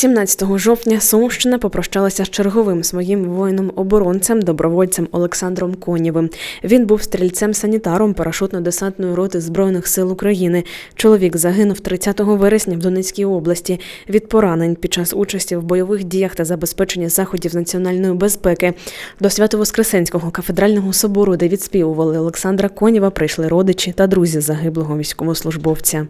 17 жовтня Сумщина попрощалася з черговим своїм воїном-оборонцем, добровольцем Олександром Конєвим. Він був стрільцем-санітаром парашутно-десантної роти Збройних сил України. Чоловік загинув 30 вересня в Донецькій області від поранень під час участі в бойових діях та забезпечення заходів національної безпеки. До Свято-Воскресенського кафедрального собору, де відспівували Олександра Конєва, прийшли родичі та друзі загиблого військовослужбовця.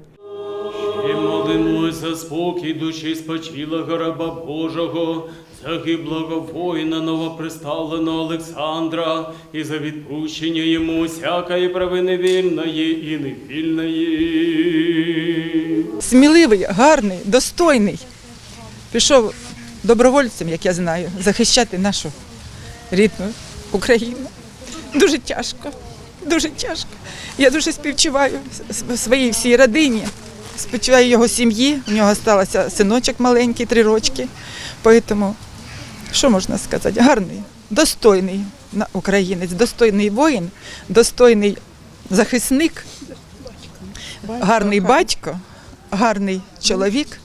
І за спокій душі спочилого раба Божого, загиблого воїна новоприставленого Олександра, і за відпущення йому всякої провини вільної і невільної. сміливий, гарний, достойний. Пішов добровольцем, як я знаю, захищати нашу рідну Україну. Дуже тяжко, дуже тяжко. Я дуже співчуваю своїй всій родині, співчуваю його сім'ї. У нього залишився синочок маленький, три рочки. Тому, що можна сказати, гарний, достойний на- українець, достойний воїн, достойний захисник, гарний батько, гарний чоловік,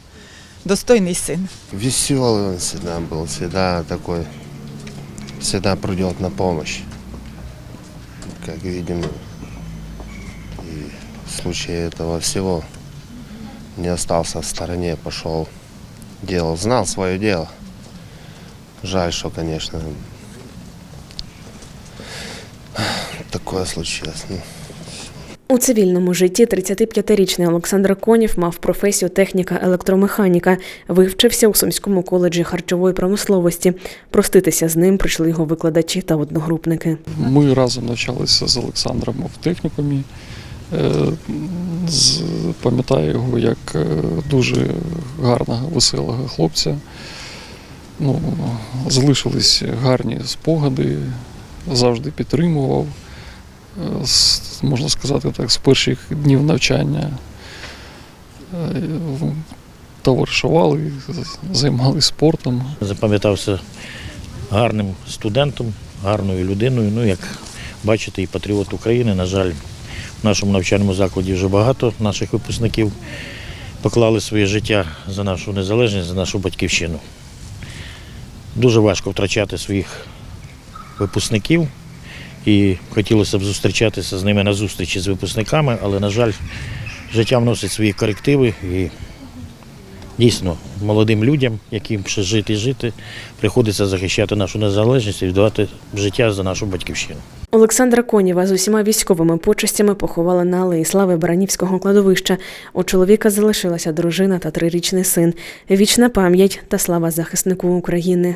достойний син. Веселый он всегда был, всегда такой, всегда придет на помощь. Как видим, и в случае этого всего не остался в стороне, пошел, делал, знал свое дело. Жаль, что, конечно, такое случилось. Ну, У цивільному житті 35-річний Олександр Конів мав професію техніка-електромеханіка, вивчився у Сумському коледжі харчової промисловості. Проститися з ним прийшли його викладачі та одногрупники. Ми разом навчалися з Олександром в технікумі. Е, Пам'ятаю його як е, дуже гарного, веселого хлопця. Ну, залишились гарні спогади, завжди підтримував. Е, Можна сказати так, з перших днів навчання товаришували, займалися спортом. запам'ятався гарним студентом, гарною людиною. Ну, як бачите, і патріот України. На жаль, в нашому навчальному закладі вже багато наших випускників поклали своє життя за нашу незалежність, за нашу батьківщину. Дуже важко втрачати своїх випускників. І хотілося б зустрічатися з ними на зустрічі з випускниками, але, на жаль, життя вносить свої корективи і Дійсно, молодим людям, яким ще жити і жити, приходиться захищати нашу незалежність і віддавати життя за нашу батьківщину. Олександра Конєва з усіма військовими почестями поховали на алеї слави Баранівського кладовища. У чоловіка залишилася дружина та трирічний син. Вічна пам'ять та слава захиснику України.